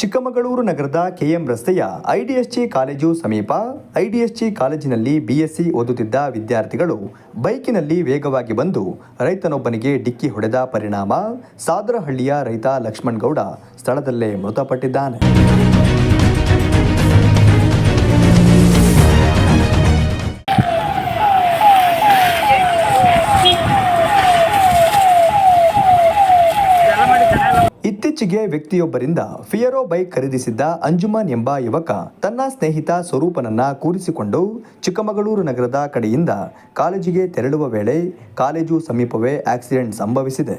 ಚಿಕ್ಕಮಗಳೂರು ನಗರದ ಕೆಎಂ ರಸ್ತೆಯ IDSG college ಸಮೀಪ ಐಡಿಎಸ್ಜಿ ಕಾಲೇಜಿನಲ್ಲಿ ಬಿಎಸ್ಸಿ ಓದುತ್ತಿದ್ದ ವಿದ್ಯಾರ್ಥಿಗಳು ಬೈಕಿನಲ್ಲಿ ವೇಗವಾಗಿ ಬಂದು ರೈತನೊಬ್ಬನಿಗೆ ಡಿಕ್ಕಿ ಹೊಡೆದ ಪರಿಣಾಮ. ಸಾದರಹಳ್ಳಿಯ ರೈತ ಲಕ್ಷ್ಮಣ್ ಗೌಡ ಸ್ಥಳದಲ್ಲೇ ಮೃತಪಟ್ಟಿದ್ದಾನೆ. ಇತ್ತೀಚೆಗೆ ವ್ಯಕ್ತಿಯೊಬ್ಬರಿಂದ ಫಿಯರೋ ಬೈಕ್ ಖರೀದಿಸಿದ್ದ ಅಂಜುಮನ್ ಎಂಬ ಯುವಕ ತನ್ನ ಸ್ನೇಹಿತ ಸ್ವರೂಪನನ್ನ ಕೂರಿಸಿಕೊಂಡು ಚಿಕ್ಕಮಗಳೂರು ನಗರದ ಕಡೆಯಿಂದ ಕಾಲೇಜಿಗೆ ತೆರಳುವ ವೇಳೆ ಕಾಲೇಜು ಸಮೀಪವೇ ಆಕ್ಸಿಡೆಂಟ್ ಸಂಭವಿಸಿದೆ.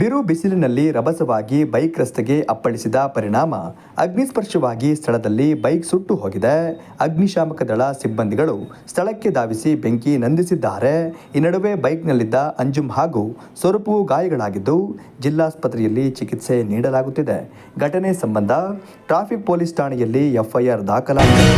ಬಿರು ಬಿಸಿಲಿನಲ್ಲಿ ರಭಸವಾಗಿ ಬೈಕ್ ರಸ್ತೆಗೆ ಅಪ್ಪಳಿಸಿದ ಪರಿಣಾಮ. ಅಗ್ನಿಸ್ಪರ್ಶವಾಗಿ ಸ್ಥಳದಲ್ಲಿ ಬೈಕ್ ಸುಟ್ಟು ಹೋಗಿದೆ. ಅಗ್ನಿಶಾಮಕ ದಳ ಸಿಬ್ಬಂದಿಗಳು ಸ್ಥಳಕ್ಕೆ ಧಾವಿಸಿ ಬೆಂಕಿ ನಂದಿಸಿದ್ದಾರೆ. ಈ ನಡುವೆ ಬೈಕ್ನಲ್ಲಿದ್ದ ಅಂಜುಮ್ ಹಾಗೂ ಸ್ವರೂಪು ಗಾಯಗಳಾಗಿದ್ದು ಜಿಲ್ಲಾಸ್ಪತ್ರೆಯಲ್ಲಿ ಚಿಕಿತ್ಸೆ ನೀಡಲಾಗುತ್ತಿದೆ. ಘಟನೆ ಸಂಬಂಧ ಟ್ರಾಫಿಕ್ ಪೊಲೀಸ್ ಠಾಣೆಯಲ್ಲಿ ಎಫ್ಐಆರ್ ದಾಖಲಾಗಿದೆ.